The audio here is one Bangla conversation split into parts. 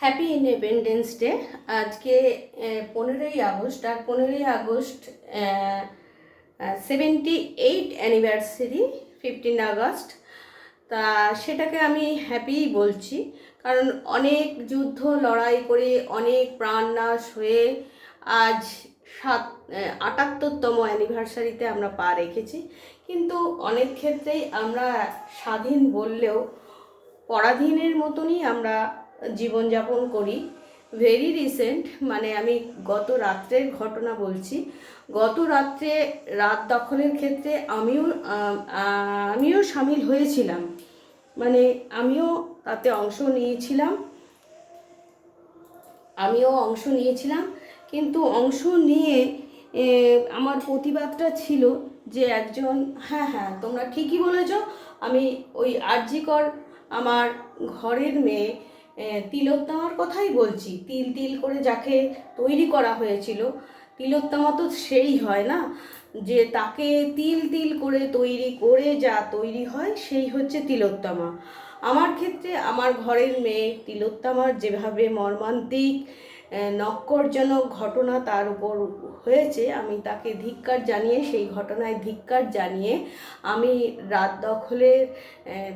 হ্যাপি ইন্ডিপেন্ডেন্স ডে আজকে পনেরোই আগস্ট, আর পনেরোই August seventy eight anniversary fifteen August. তা, সেটাকে আমি হ্যাপি বলছি, কারণ অনেক যুদ্ধ, লড়াই করে অনেক প্রাণনাশ হয়ে আজ সাত আটাত্তরতম অ্যানিভার্সারিতে আমরা পা রেখেছি। কিন্তু অনেক ক্ষেত্রেই আমরা স্বাধীন বললেও, পরাধীনের মতনই আমরা জীবনযাপন করি। ভেরি রিসেন্ট মানে আমি গত রাত্রের ঘটনা বলছি। গত রাত্রে, রাত দখলের ক্ষেত্রে আমিও আমিও সামিল হয়েছিলাম। মানে আমিও তাতে অংশ নিয়েছিলাম। আমিও অংশ নিয়েছিলাম। কিন্তু অংশ নিয়ে আমার প্রতিবাদটা ছিল যে একজন হ্যাঁ হ্যাঁ তোমরা ঠিকই বলেছ, আমি ওই আরজিকর আমার ঘরের মেয়ে তিলোত্তমার কথাই বলছি। তিল তিল করে যাকে তৈরি করা হয়েছিল, তিলোত্তমা তো সেই হয় না যে তাকে তিল তিল করে তৈরি করে যা তৈরি হয় সেই হচ্ছে তিলোত্তমা। আমার ক্ষেত্রে আমার ঘরের মেয়ে তিলোত্তমার যেভাবে মর্মান্তিক নক্করজনক ঘটনা তার উপর হয়েছে, আমি তাকে ধিক্কার জানিয়ে, সেই ঘটনায় ধিক্কার জানিয়ে আমি রাত দখলের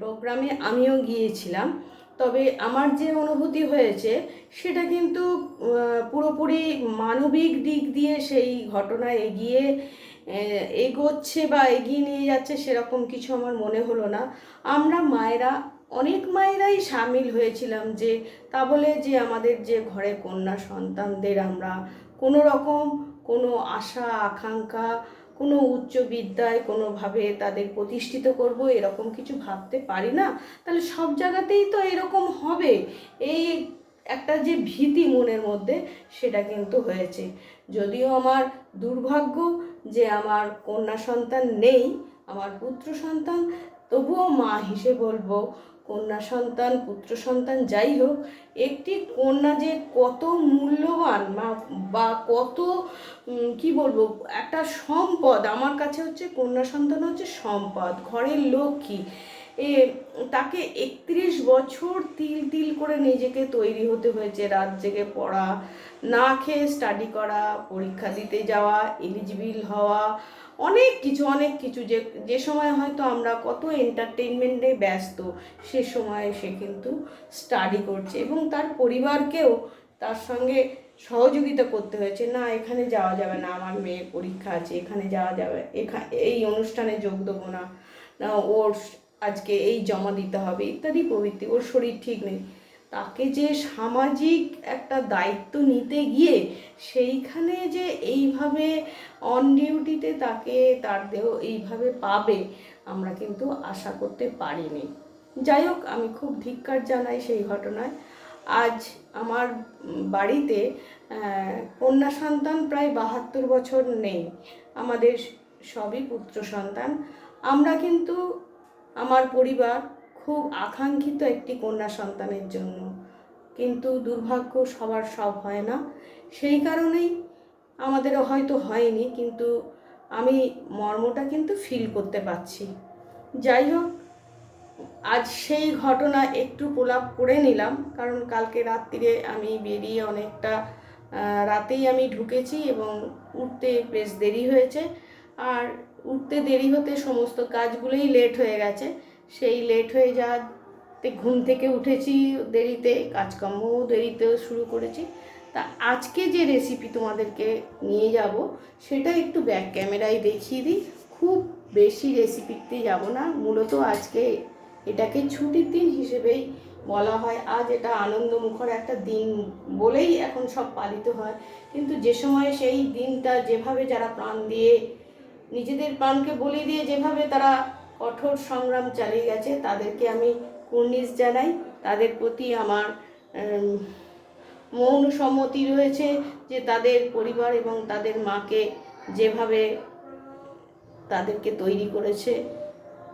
প্রোগ্রামে আমিও গিয়েছিলাম। তবে আমার যে অনুভূতি হয়েছে, সেটা কিন্তু পুরোপুরি মানবিক দিক দিয়ে সেই ঘটনা এগিয়ে এগোচ্ছে বা এগিয়ে নিয়ে যাচ্ছে সেরকম কিছু আমার মনে হলো না। আমরা মায়েরা, অনেক মায়েরাই সামিল হয়েছিলাম যে, তা বলে যে আমাদের যে ঘরে কন্যা সন্তানদের আমরা কোনো রকম কোনো আশা, আকাঙ্ক্ষা কোনো উচ্চ বিদ্যায় কোনোভাবে তাদের প্রতিষ্ঠিত করব, এরকম কিছু ভাবতে পারি না। তাহলে সব জায়গাতেই তো এরকম হবে। এই একটা যে ভীতি মনের মধ্যে, সেটা কিন্তু হয়েছে। যদিও আমার দুর্ভাগ্য যে আমার কন্যা সন্তান নেই, আমার পুত্র সন্তান, তবুও মা হিসেবে বলব কন্যা সন্তান, পুত্র সন্তান, যাই হোক, একটি কন্যা যে কত মূল্যবান বা- কত কি বলব, একটা সম্পদ, আমার কাছে হচ্ছে কন্যা সন্তান হচ্ছে সম্পদ, ঘরের লক্ষ্মী। তাকে একত্রিশ বছর তিল তিল করে নিজেকে তৈরি হতে হয়েছে, রাত জেগে পড়া, না খেয়ে স্টাডি করা, পরীক্ষা দিতে যাওয়া এলিজিবিল হওয়া, অনেক কিছু অনেক কিছু। যে যে সময় হয়তো আমরা কত এন্টারটেনমেন্টে ব্যস্ত, সে সময় সে কিন্তু স্টাডি করছে এবং তার পরিবারকেও তার সঙ্গে সহযোগিতা করতে হয়েছে। না, এখানে যাওয়া যাবে না, আমার মেয়ের পরীক্ষা আছে, এখানে যাওয়া যাবে এখানে এই অনুষ্ঠানে যোগ দেবো না। না, ওর আজকে এই জমা দিতে হবে ইত্যাদি প্রভৃতি। ওর শরীর ঠিক নেই। তাকে যে সামাজিক একটা দায়িত্ব নিতে গিয়ে সেইখানে যে এইভাবে অন ডিউটিতে তাকে তার দেহ এইভাবে পাবে, আমরা কিন্তু আশা করতে পারিনি। যাই হোক, আমি খুব ধিক্কার জানাই সেই ঘটনায়। আজ আমার বাড়িতে কন্যা সন্তান প্রায় বাহাত্তর বছর নেই। আমাদের সবই পুত্র সন্তান। আমরা কিন্তু আমার পরিবার খুব আকাঙ্ক্ষিত একটি কন্যা সন্তানের জন্য। কিন্তু দুর্ভাগ্য সবার সব হয় না। সেই কারণেই আমাদেরও হয়তো হয়নি, কিন্তু আমি মর্মটা কিন্তু ফিল করতে পারছি। যাই হোক, আজ সেই ঘটনা একটু প্রলাপ করে নিলাম, কারণ কালকে রাত্রিরে আমি বেরিয়ে অনেকটা রাতেই আমি ঢুকেছি এবং উঠতে বেশ দেরি হয়েছে। আর উঠতে দেরি হতে সমস্ত কাজগুলোই লেট হয়ে গেছে। সেই লেট হয়ে যাওয়াতে ঘুম থেকে উঠেছি দেরিতে, কাজকর্মও দেরিতেও শুরু করেছি। তা আজকে যে রেসিপি তোমাদেরকে নিয়ে যাব, সেটা একটু ব্যাক ক্যামেরায় দেখিয়ে দিই। খুব বেশি রেসিপিতে যাব না, মূলত আজকে এটাকে ছুটির দিন হিসেবেই বলা হয়। আজ এটা আনন্দমুখর একটা দিন বলেই এখন সব পালিত হয়। কিন্তু যে সময় সেই দিনটা যেভাবে যারা প্রাণ দিয়ে নিজেদের প্রাণকে বলি দিয়ে যেভাবে তারা কঠোর সংগ্রাম চালিয়ে গেছে, তাদেরকে আমি কুর্নিশ জানাই। তাদের প্রতি আমার মৌন সম্মতি রয়েছে যে তাদের পরিবার এবং তাদের মাকে যেভাবে তাদেরকে তৈরি করেছে,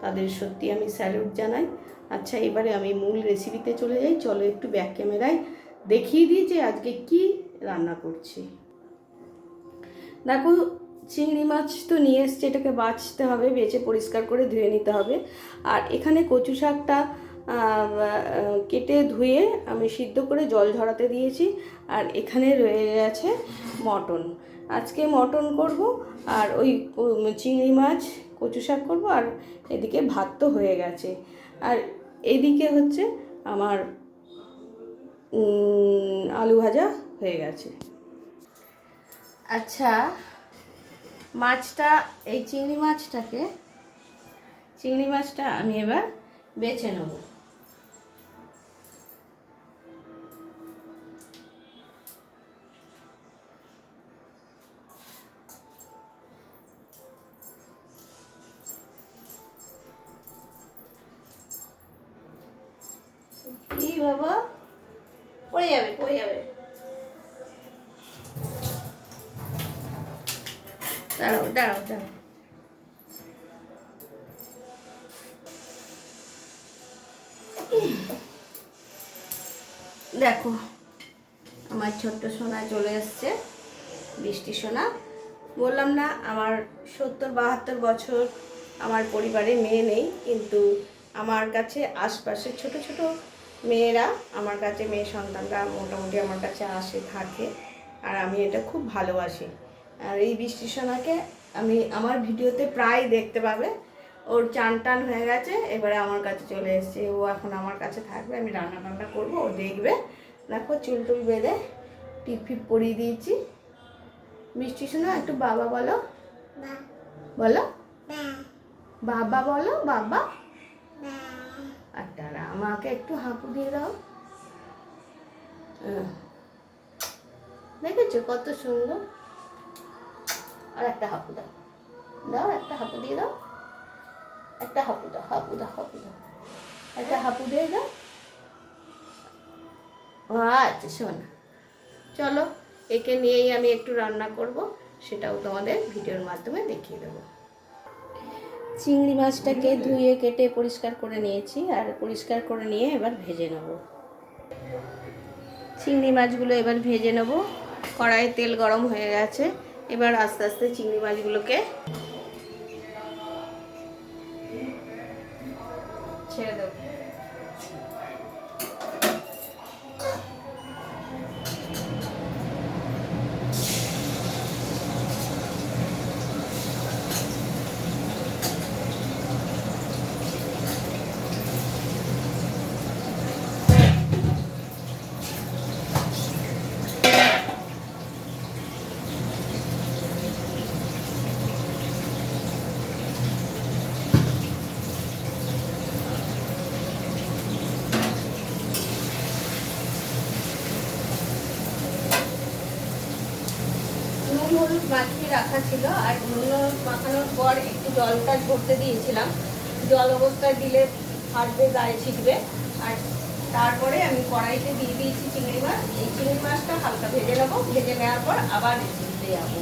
তাদের সত্যি আমি স্যালুট জানাই। আচ্ছা এবারে আমি মূল রেসিপিতে চলে যাই। চলো একটু ব্যাক ক্যামেরায় দেখিয়ে দিই যে আজকে কি রান্না করছি। দেখো চিংড়ি মাছ তো নিয়ে এসছে, এটাকে বাছতে হবে বেছে পরিষ্কার করে ধুয়ে নিতে হবে। আর এখানে কচু শাকটা কেটে ধুয়ে আমি সিদ্ধ করে জল ঝরাতে দিয়েছি। আর এখানে রয়ে গেছে মটন। আজকে মটন করব, আর ওই চিংড়ি মাছ, কচু শাক করব, আর এদিকে ভাত তো হয়ে গেছে। আর এদিকে হচ্ছে আমার আলু ভাজা হয়ে গেছে। আচ্ছা মাছটা এই চিংড়ি মাছটাকে চিংড়ি মাছটা আমি এবার বেছে নেব। দাঁড়াও দাঁড়াও দাঁড়াও দেখো আমার ছোট্ট সোনা চলে এসছে বৃষ্টি সোনা। বললাম না আমার সত্তর বাহাত্তর বছর আমার পরিবারে মেয়ে নেই কিন্তু আমার কাছে আশপাশের ছোট ছোট মেয়েরা আমার কাছে মেয়ে সন্তানরা মোটামুটি আমার কাছে আসে থাকে। আর আমি এটা খুব ভালোবাসি। আর এই বৃষ্টি সোনাকে আমি আমার ভিডিওতে প্রায় দেখতে পাবে। ওর চান টান হয়ে গেছে এবারে আমার কাছে চলে এসেছে। ও এখন আমার কাছে থাকবে আমি রান্না টান্না করব ও দেখবে। দেখো চুল টুল বেঁধে টিপ ফিপ পরিয়ে দিয়েছি। মিষ্টি শোনা একটু বাবা বলো। বলো। বাবা বলো বাবা। আচ্ছা আমাকে একটু হাঁপু দিয়ে দাও। দেখেছ কত সুন্দর? আর একটা হাঁপু দাও দাও একটা হাঁপু দিয়ে দাও। একটা হাঁপু দাও হাঁপু দাও হাঁপু দাও একটা হাঁপু দিয়ে দাও। আচ্ছা শোনা চলো, একে নিয়েই আমি একটু রান্না করব, সেটাও তোমাদের ভিডিওর মাধ্যমে দেখিয়ে দেবো। চিংড়ি মাছটাকে ধুয়ে, কেটে পরিষ্কার করে নিয়েছি, আর পরিষ্কার করে নিয়ে এবার ভেজে নেব। চিংড়ি মাছগুলো এবার ভেজে নেব। কড়াইয়ে তেল গরম হয়ে গেছে। এবার আস্তে আস্তে চিংড়ি মাছগুলোকে ছেড়ে দেবো নুন হলুদ মাখিয়ে রাখা ছিল আর হলুদ মাখানোর পর একটু জলটা ঝরতে দিয়েছিলাম। জল অবস্থায় দিলে ফাটবে, গায়ে ছিটবে। আর তারপরে আমি কড়াইতে দিয়ে দিয়েছি চিংড়ি মাছ। এই চিংড়ি মাছটা হালকা ভেজে নেব। ভেজে নেওয়ার পর আবার রেসিপিতে যাব।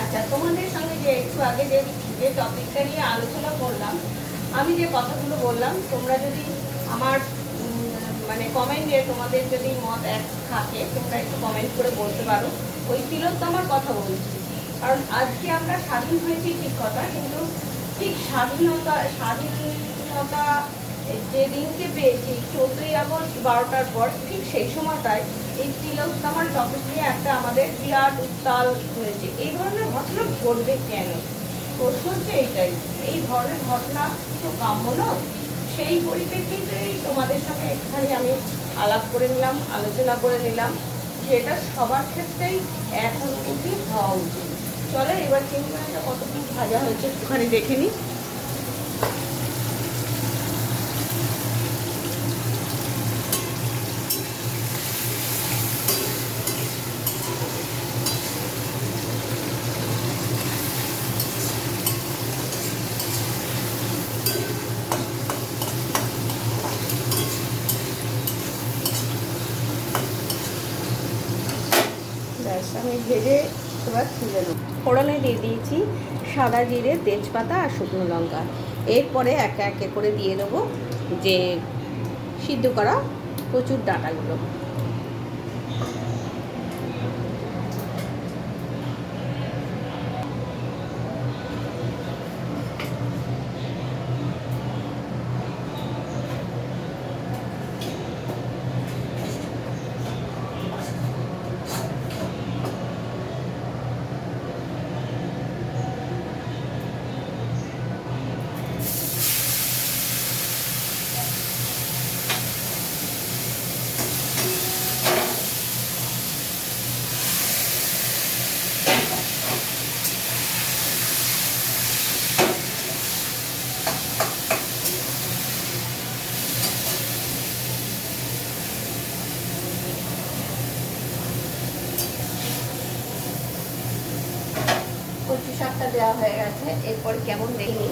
আচ্ছা তোমাদের সঙ্গে যে একটু আগে যে যে টপিকটা নিয়ে আলোচনা করলাম, আমি যে কথাগুলো বললাম, তোমরা যদি আমার মানে কমেন্টে তোমাদের যদি মত এক থাকে, তোমরা একটু কমেন্ট করে বলতে পারো। ওই তিলোত্তমার কথা বলছি। কারণ আজকে আমরা স্বাধীন হয়েছি ঠিক কথা, কিন্তু ঠিক স্বাধীনতা স্বাধীনতা যে দিনকে পেয়েছি, চোদ্দই আগস্ট বারোটার পর, ঠিক সেই সময়টায় এই তিলোত্তমার টপিক একটা আমাদের বিরাট উত্তাল হয়েছে। এই ধরনের ঘটনা ঘটবে কেন? প্রশ্ন হচ্ছে এইটাই। এই ধরনের ঘটনা তো কাম্য নয়। সেই পরিপ্রেক্ষিতেই তোমাদের সঙ্গে একখানি আমি আলাপ করে নিলাম, আলোচনা করে নিলাম। যে এটা সবার ক্ষেত্রেই এখন উচিত হওয়া উচিত। চলো এবার চিংড়ি মাছটা কি ভাজা হয়েছে একটুখানি দেখে নিই ব্যাস আমি ভেজে এবার তুলে নেব ফোড়নে দিয়ে দিয়েছি সাদা জিরে, তেজপাতা আর শুকনো লঙ্কা। এরপরে একে একে করে দিয়ে দেবো যে সিদ্ধ করা প্রচুর ডাঁটাগুলো শাকটা দেওয়া হয়ে গেছে। এরপর কেমন দেখি?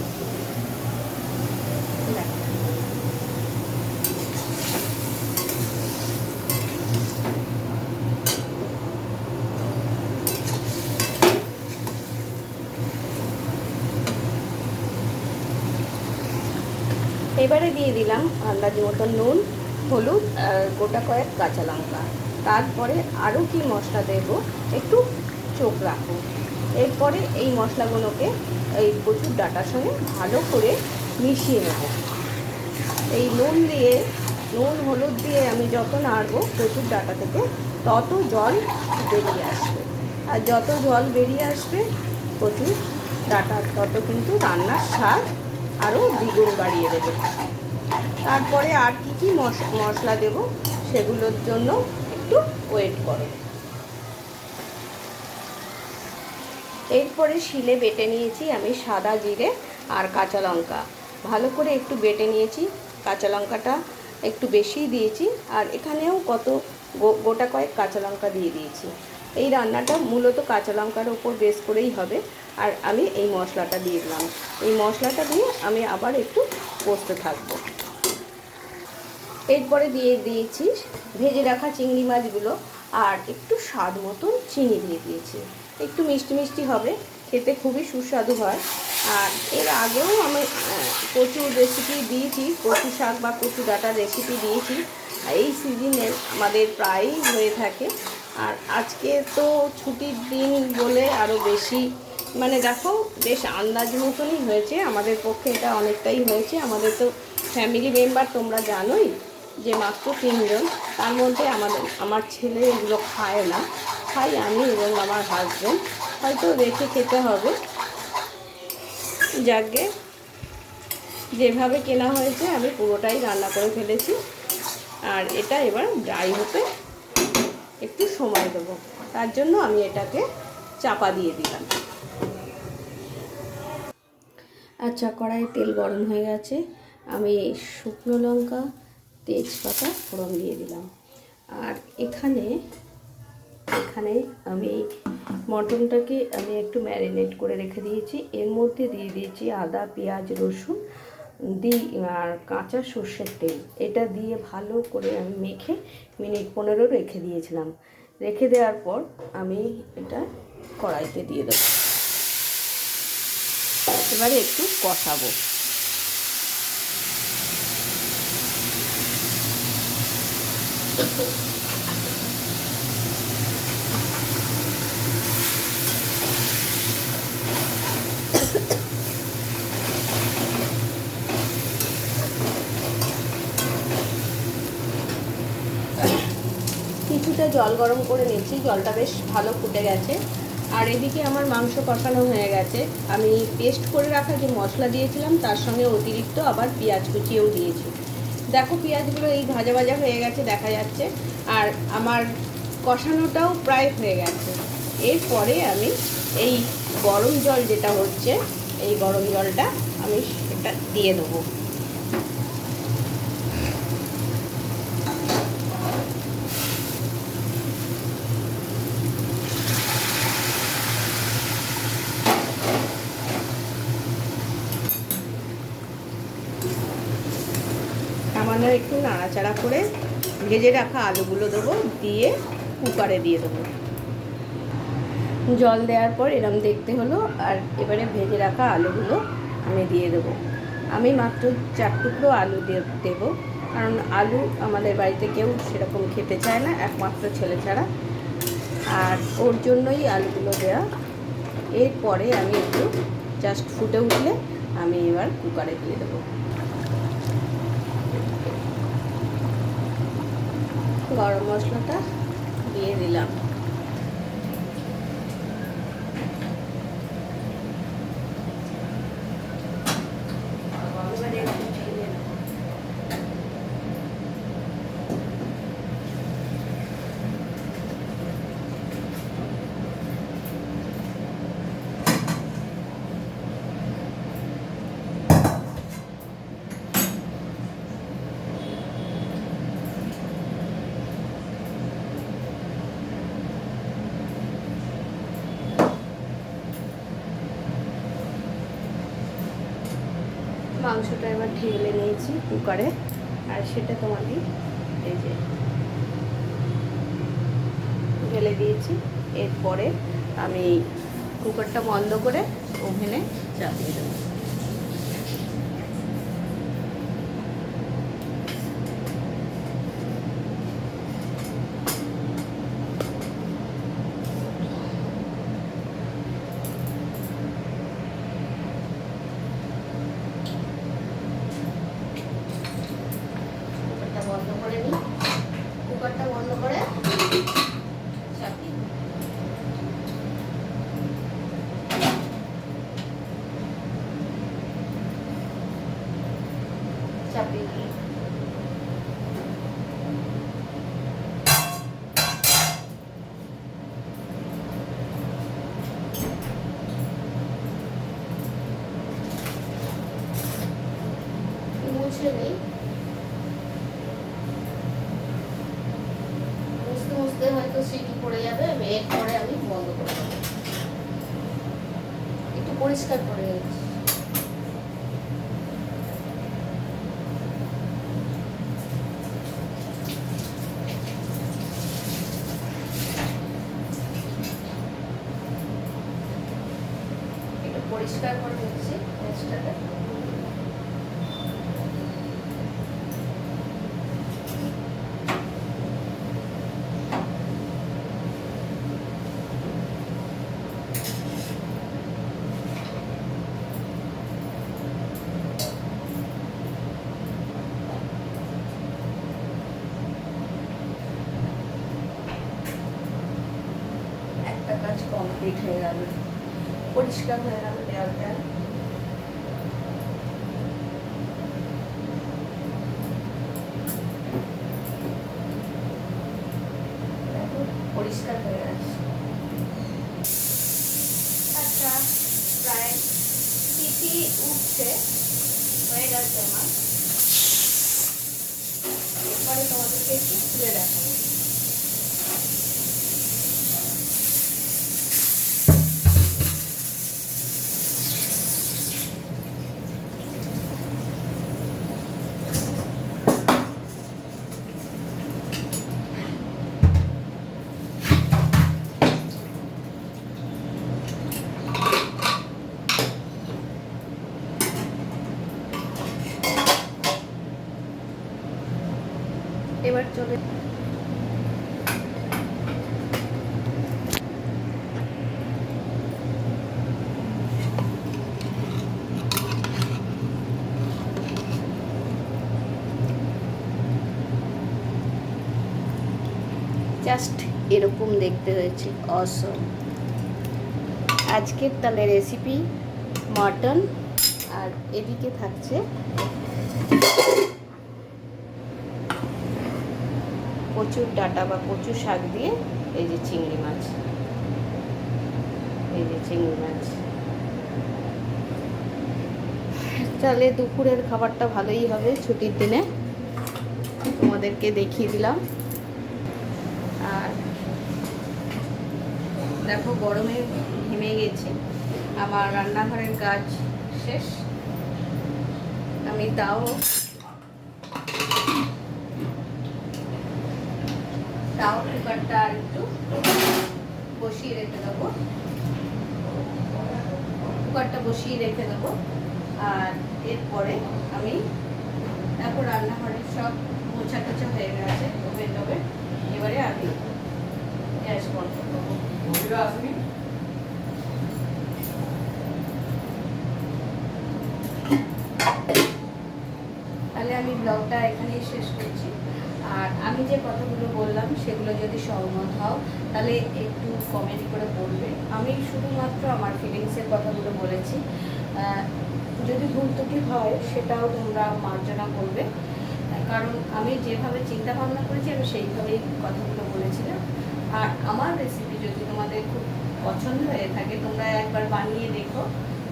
এবারে দিয়ে দিলাম আন্দাজ মতন নুন, হলুদ আর গোটা কয়েক কাঁচা লঙ্কা। তারপরে আরও কি মশলা দেব একটু চোখ রাখো। এরপরে এই মশলাগুলোকে এই প্রচুর ডাটার সঙ্গে ভালো করে মিশিয়ে নেব। এই নুন দিয়ে, নুন, হলুদ দিয়ে আমি যত নাড়বো প্রচুর ডাটা থেকে তত জল বেরিয়ে আসবে। আর যত জল বেরিয়ে আসবে প্রচুর ডাটা, তত কিন্তু রান্নার স্বাদ আরও দ্বিগুণ বাড়িয়ে দেবে। তারপরে আর কি কি মশ- মশলা দেব সেগুলোর জন্য একটু ওয়েট করো। এরপরে শিলে বেটে নিয়েছি আমি সাদা জিরে আর কাঁচা লঙ্কা। ভালো করে একটু বেটে নিয়েছি, কাঁচা লঙ্কাটা একটু বেশিই দিয়েছি আর এখানেও কত গোটা কয়েক কাঁচা লঙ্কা দিয়ে দিয়েছি। এই রান্নাটা মূলত কাঁচা লঙ্কার ওপর বেস করেই হবে আর আমি এই মশলাটা দিয়ে দিলাম। এই মশলাটা দিয়ে আমি আবার একটু কষতে থাকব। এরপরে দিয়ে দিয়েছি ভেজে রাখা চিংড়ি মাছগুলো আর একটু স্বাদ মতন চিনি দিয়ে দিয়েছি। একটু মিষ্টি মিষ্টি হবে, খেতে খুবই সুস্বাদু হয়। আর এর আগেও আমি কচুর রেসিপি দিয়েছি, কচু শাক বা কচু ডাটার রেসিপি দিয়েছি। এই সিজনে আমাদের প্রায়ই হয়ে থাকে। আর আজকে তো ছুটির দিন বলে আরও বেশি মানে দেখো, বেশ আন্দাজ মতনই হয়েছে। আমাদের পক্ষে এটা অনেকটাই হয়েছে। আমাদের তো ফ্যামিলি মেম্বার তোমরা জানোই যে মাত্র তিনজন। তার মধ্যে আমাদের, আমার ছেলে এগুলো খায় না। খাই আমি এবং আমার হাজব্যান্ড হয়তো রেখে খেতে হবে। যাকে যেভাবে কেনা হয়েছে, আমি পুরোটাই রান্না করে ফেলেছি। আর এটা এবার ড্রাই হতে একটু সময় দেবো। তার জন্য আমি এটাকে চাপা দিয়ে দিলাম। আচ্ছা কড়াই তেল গরম হয়ে গেছে। আমি শুকনো লঙ্কা, তেজপাতা ফোড়ন দিয়ে দিলাম। আর এখানে এখানে আমি মটনটাকে আমি একটু ম্যারিনেট করে রেখে দিয়েছি। এর মধ্যে দিয়ে দিয়েছি আদা, পেঁয়াজ, রসুন, দিই, আর কাঁচা সর্ষের তেল। এটা দিয়ে ভালো করে আমি মেখে মিনিট পনেরো রেখে দিয়েছিলাম। রেখে দেওয়ার পর আমি এটা কড়াইতে দিয়ে দেবো। এবারে একটু কষাবো। কিছুটা জল গরম করে নিচ্ছি, জলটা বেশ ভালো ফুটে গেছে। আর এদিকে আমার মাংস কষানো হয়ে গেছে। আমি পেস্ট করে রাখা যে মশলা দিয়েছিলাম, তার সঙ্গে অতিরিক্ত আবার পেঁয়াজ কুচিয়েও দিয়েছি। দেখো পেঁয়াজগুলো এই ভাজা ভাজা হয়ে গেছে, দেখা যাচ্ছে। আর আমার কষানোটাও প্রায় হয়ে গেছে। এরপরে আমি এই গরম জল যেটা হচ্ছে, এই গরম জলটা আমি সেটা দিয়ে দেবো। সামান্য একটু নাড়াচাড়া করে ভেজে রাখা আলুগুলো দেবো, দিয়ে কুকারে দিয়ে দেবো। জল দেওয়ার পর এরম দেখতে হলো, আর এবারে ভেজে রাখা আলুগুলো আমি দিয়ে দেবো। আমি মাত্র চার টুকরো আলু দেবো, কারণ আলু আমাদের বাড়িতে কেউ সেরকম খেতে চায় না, একমাত্র ছেলে ছাড়া। আর ওর জন্যই আলুগুলো দেওয়া এরপরে আমি একটু জাস্ট ফুটে উঠলে আমি এবার কুকারে দিয়ে দেবো। গরম মশলাটা দিয়ে দিলাম। মাংসটা এবার ঢেলে নিয়েছি কুকারে। আর সেটা তোমাদের এই যে ঢেলে দিয়েছি। এরপরে আমি কুকারটা বন্ধ করে ওভেনে চাপিয়ে দেবো। মুছতে হয়তো সিটি পড়ে যাবে এরপরে আমি বন্ধ করে দেবো। একটু পরিষ্কার করে নিচ্ছি একটু পরিষ্কার করে নিচ্ছি গ্যাসটাকে একটা কাজ কমপ্লিট হয়ে গেল পরিষ্কার হয়ে গেল দেওয়ালটা দেখো, জাস্ট এরকম দেখতে হয়েছে। অসম আজকের তাহলে রেসিপি মটন আর এদিকে থাকছে প্রচুর ডাটা বা প্রচুর শাক দিয়ে এই যে চিংড়ি মাছ। এই যে চিংড়ি মাছ। তাহলে দুপুরের খাবারটা ভালোই হবে ছুটির দিনে। তোমাদেরকে দেখিয়ে দিলাম। দেখো গরমে ঘেমে গেছি। আমার রান্নাঘরের কাজ শেষ। আমি তাও তাও কুকারটা আর একটু বসিয়ে রেখে দেবো। কুকারটা বসিয়ে রেখে দেবো। আর এরপরে আমি তারপর রান্নাঘরের সব মোছা টোছা হয়ে গেছে ওভেন টোভেন এবারে আমি গ্যাস বন্ধ করব তাহলে আমি ব্লগটা এখানেই শেষ করছি। আর আমি যে কথাগুলো বললাম, সেগুলো যদি সহমত হও, তাহলে একটু কমেন্ট করে বলবে। আমি শুধুমাত্র আমার ফিলিংসের কথাগুলো বলেছি। যদি ভুল ত্রুটি হয়, সেটাও তোমরা মার্জনা করবে। কারণ আমি যেভাবে চিন্তা ভাবনা করেছি, আমি সেইভাবেই কথাগুলো বলেছিলাম। আর আমার রেসিপি যদি তোমাদের খুব পছন্দ হয়ে থাকে, তোমরা একবার বানিয়ে দেখো।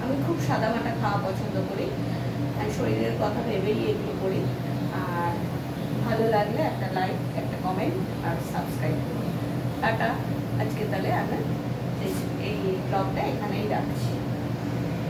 আমি খুব সাদামাটা খাওয়া পছন্দ করি। আর শরীরের কথা ভেবেই এগুলো করি। আর ভালো লাগলে একটা লাইক একটা কমেন্ট আর সাবস্ক্রাইব করুন টাটা। আজকে তাহলে আমি এই- এই ব্লগটা এখানেই রাখছি।